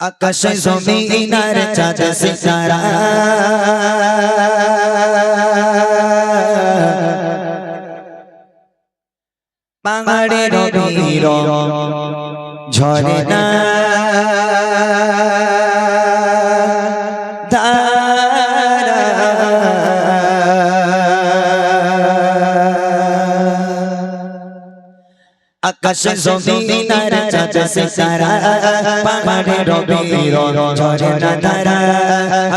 আকাশ জমিনার চাঁদ সিতারা। পাহাড়ের ঝরে না। আকাশ জমিনার চাঁদ সিতারা পাহাড়ের বীর ঝরে না ধারা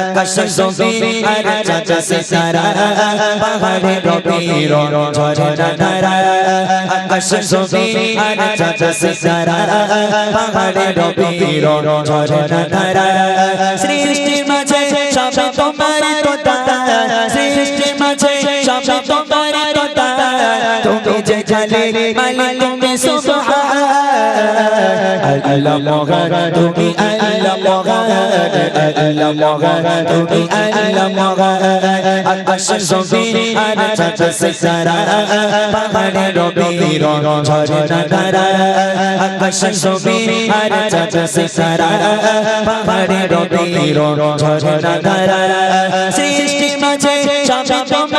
আকাশ জমিনার চাঁদ সিতারা পাহাড়ের বীর ঝরে না ধারা আকাশ জমিনার চাঁদ সিতারা পাহাড়ের বীর ঝরে না ধারা সৃষ্টির মাঝে সব তোমার তোতা সৃষ্টির মাঝে সব তোমার তোতা তুমি যে জালে মালিক আল্লাহ মগান তুমি আল্লাহ মগান আল্লাহ মগান তুমি আল্লাহ মগান আকাশ জমিন আর চাঁদ সিতারা পাহাড়ে রবির ঝরে না আকাশ জমিন আর চাঁদ সিতারা পাহাড়ে রবির ঝরে না সৃষ্টি মাঝে সব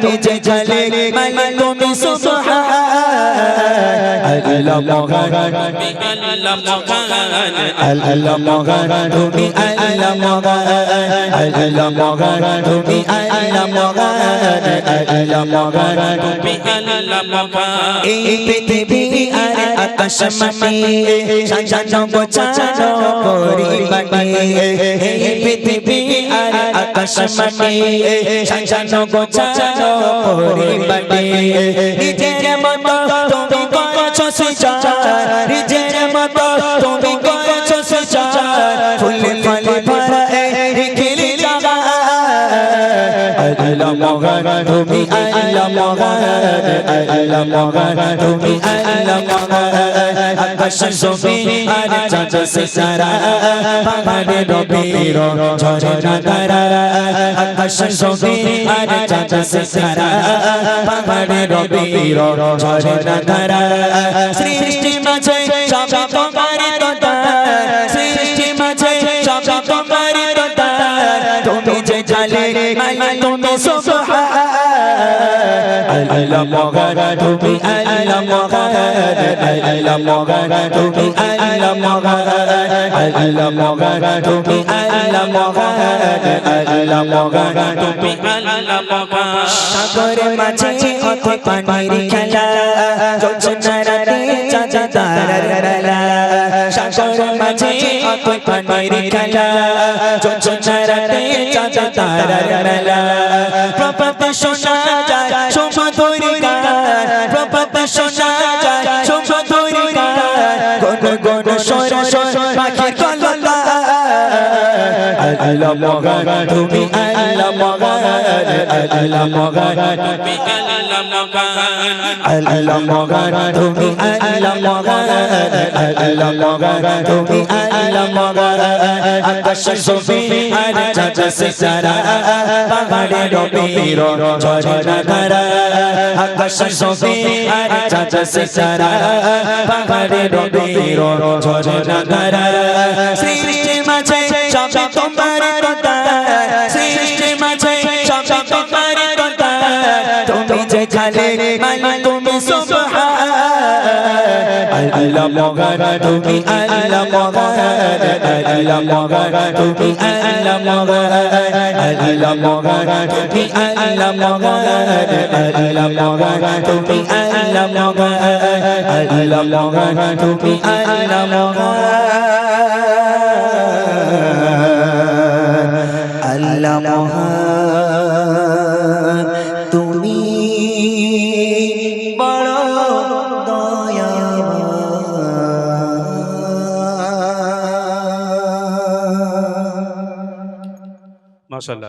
তুমি যে জলে মালিক তুমি সুবহান আল্লাহ মগান আল্লাহ মগান আল্লাহ মগান তুমি আল্লাহ মগান আল্লাহ মগান তুমি আল্লাহ মগান আল্লাহ মগান তুমি আল্লাহ মগান এই পৃথিবী আর আকাশ মাটি সাজানো গোছানো পরিবাটি এই পৃথিবী আকাশ মাটি সাজানো গোছানো পরিবাটি। নিজের মতো তুমি করছ সৃজন নিজের মতো তুমি আল্লাহ মগান তুমি আল্লাহ মগান আল্লাহ মগান তুমি আল্লাহ মগান আকাশ জমিন আর চাঁদ সিতারা পাহাড়ে রবির ঝরে না তারা আকাশ জমিন আর চাঁদ সিতারা পাহাড়ে রবির ঝরে না তারা সৃষ্টি মাঝে সব তোমার জালে মালিক তুমি সুবহান আল্লাহ মগান তুমি আল্লাহ মগান। আল্লাহ মগান তুমি আল্লাহ মগান। আল্লাহ মগান তুমি আল্লাহ মগান। আল্লাহ মগান তুমি আল্লাহ মগান। সাগরে মাঝে অত পানির খেলা। যোজনা সাগরে মাঝে অত পানির খেলা যোজনা রাতে চাচা তারার মেলা প্রপাত শোনা যায় সুমধুর গান প্রপাত শোনা যায় সুমধুর গান গন গন সর সর আল্লাহ মগান তুমি আল্লাহ মগান আল্লাহ মগান তুমি আল্লাহ মগান আল্লাহ মগান তুমি আল্লাহ মগান আল্লাহ মগান তুমি আল্লাহ মগান আকাশ জমিন আর পাহাড়ে রবির ধারা আকাশ আর চাঁদ সিতারা পাহাড়ে রবির ধারা তোমার কথা তুমি যে জালে মালিক তুমি সুবহান আল্লাহ মগান তুমি আল্লাহ মগান আল্লাহ মগান তুমি আল্লাহ মগান আল্লাহ মগান তুমি আল্লাহ মগান আল্লাহ মগান তুমি আল্লাহ mashallah